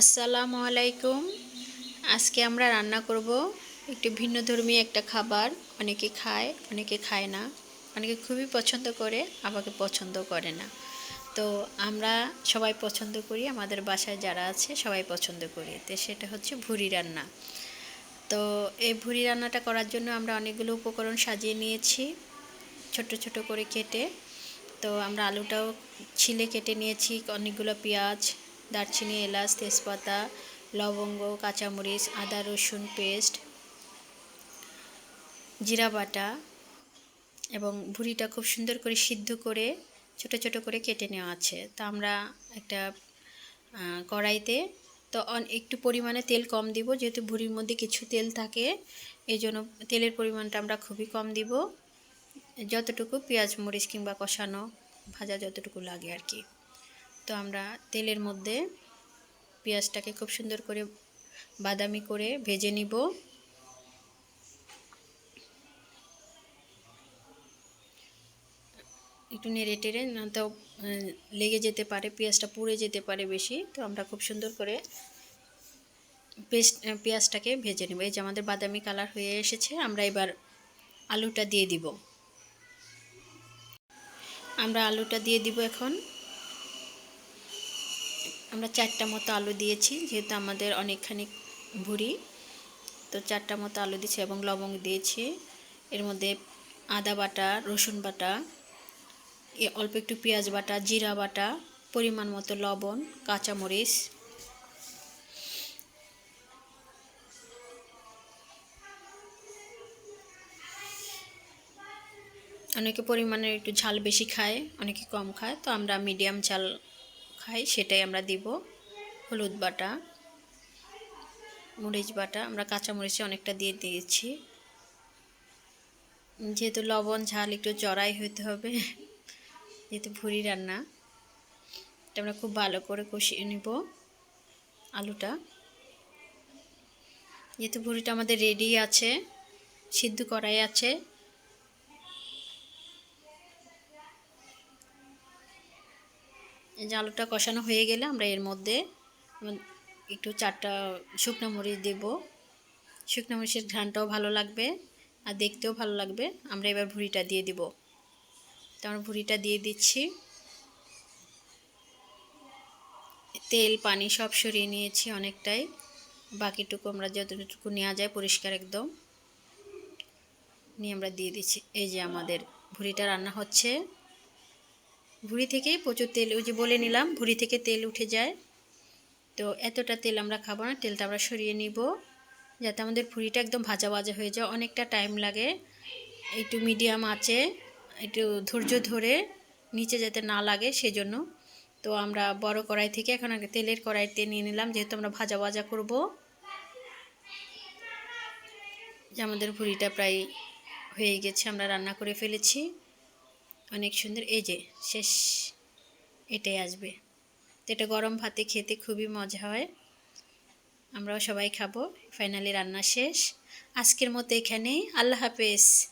আসসালামু আলাইকুম। আজকে আমরা রান্না করব একটু ভিন্ন ধর্মী একটা খাবার। অনেকে খায় অনেকে খায় না। অনেকে খুবই পছন্দ করে, আমাকে পছন্দ করে না। তো আমরা সবাই পছন্দ করি, আমাদের বাসায় যারা আছে সবাই পছন্দ করি। তো সেটা হচ্ছে ভুড়ি রান্না। তো এই ভুড়ি রান্নাটা করার জন্য আমরা অনেকগুলো উপকরণ সাজিয়ে নিয়েছি, ছোট ছোট করে কেটে। তো আমরা আলুটাও ছিলে কেটে নিয়েছি, অনেকগুলো পেঁয়াজ দারচিনি, এলাচ, তেজপাতা, লবঙ্গ, কাঁচামরিচ, আদা, রসুন পেস্ট, জিরা বাটা এবং ভুড়িটা খুব সুন্দর করে সিদ্ধ করে ছোট ছোট করে কেটে নেওয়া আছে। তো আমরা একটা কড়াইতে, তো একটু পরিমাণে তেল কম দিব, যেহেতু ভুড়ির মধ্যে কিছু তেল থাকে এই জন্য তেলের পরিমাণটা আমরা খুবই কম দিব। যতটুকু পেঁয়াজ, মরিচ কিংবা কষানো ভাজা যতটুকু লাগে আর কি। তো আমরা তেলের মধ্যে পেঁয়াজটাকে খুব সুন্দর করে বাদামি করে ভেজে নিব। একটু নেড়ে টেড়ে, না তো লেগে যেতে পারে, পেঁয়াজটা পুড়ে যেতে পারে বেশি। তো আমরা খুব সুন্দর করে পেস্ট পেঁয়াজটাকে ভেজে নেব। এই যে আমাদের বাদামি কালার হয়ে এসেছে, আমরা এবার আলুটা দিয়ে দিব। আমরা আলুটা দিয়ে দিব এখন। আমরা চারটা মতো আলু দিয়েছি, যেহেতু আমাদের অনেকখানি ভুড়ি তো চারটা মতো আলু দিয়েছি এবং লবঙ্গ দিয়েছি। এর মধ্যে আদা বাটা, রসুন বাটা অল্প একটু পেঁয়াজ বাটা, জিরা বাটা, পরিমাণ মতো লবণ, কাঁচামরিচ। অনেকে পরিমাণে একটু ঝাল বেশি খায়, অনেকে কম খায়। তো আমরা মিডিয়াম ঝাল খাই, সেটাই আমরা দিব। হলুদ বাটা, মরিচ বাটা, আমরা কাঁচা মরিচে অনেকটা দিয়ে দিয়েছি। যেহেতু লবণ, ঝাল একটু চড়াই হইতে হবে, যেহেতু ভুড়ি রান্না, এটা আমরা খুব ভালো করে কষিয়ে নিব আলুটা। যেহেতু ভুড়িটা আমাদের রেডি আছে, সিদ্ধ করাই আছে এই যে আলুটা কষানো হয়ে গেলে আমরা এর মধ্যে একটু চারটা শুকনো মরিচ দেবো। শুকনো মরিচের ঘ্রানটাও ভালো লাগবে আর দেখতেও ভালো লাগবে। আমরা এবার ভুড়িটা দিয়ে দিব। তো আমরা ভুড়িটা দিয়ে দিচ্ছি। তেল, পানি সব সরিয়ে নিয়েছি অনেকটাই। বাকিটুকু আমরা যতটুকু নেওয়া যায় পরিষ্কার একদম। নিয়ে আমরা দিয়ে দিচ্ছি। এই যে আমাদের ভুড়িটা রান্না হচ্ছে। ভুড়ি থেকেই প্রচুর তেল, ওই যে বলে নিলাম, ভুড়ি থেকে তেল উঠে যায়। তো এতটা তেল আমরা খাব না, তেলটা আমরা সরিয়ে নিব, যাতে আমাদের ভুড়িটা একদম ভাজা ভাজা হয়ে যায়, অনেকটা টাইম লাগে। একটু মিডিয়াম আছে একটু ধৈর্য ধরে নিচে যাতে না লাগে সেজন্য। তো আমরা বড় কড়াই থেকে এখন আগে তেলের কড়াইতে নিয়ে নিলাম, যেহেতু আমরা ভাজা ভাজা করব। যে আমাদের ভুড়িটা প্রায় হয়ে গেছে, আমরা রান্না করে ফেলেছি। অনেক সুন্দর। এই যে, শেষ, এটাই আসবে। তো এটা গরম ভাতে খেতে খুবই মজা হয়। আমরাও সবাই খাব। ফাইনালি রান্না শেষ। আজকের মতো এখানেই। আল্লাহ হাফেজ।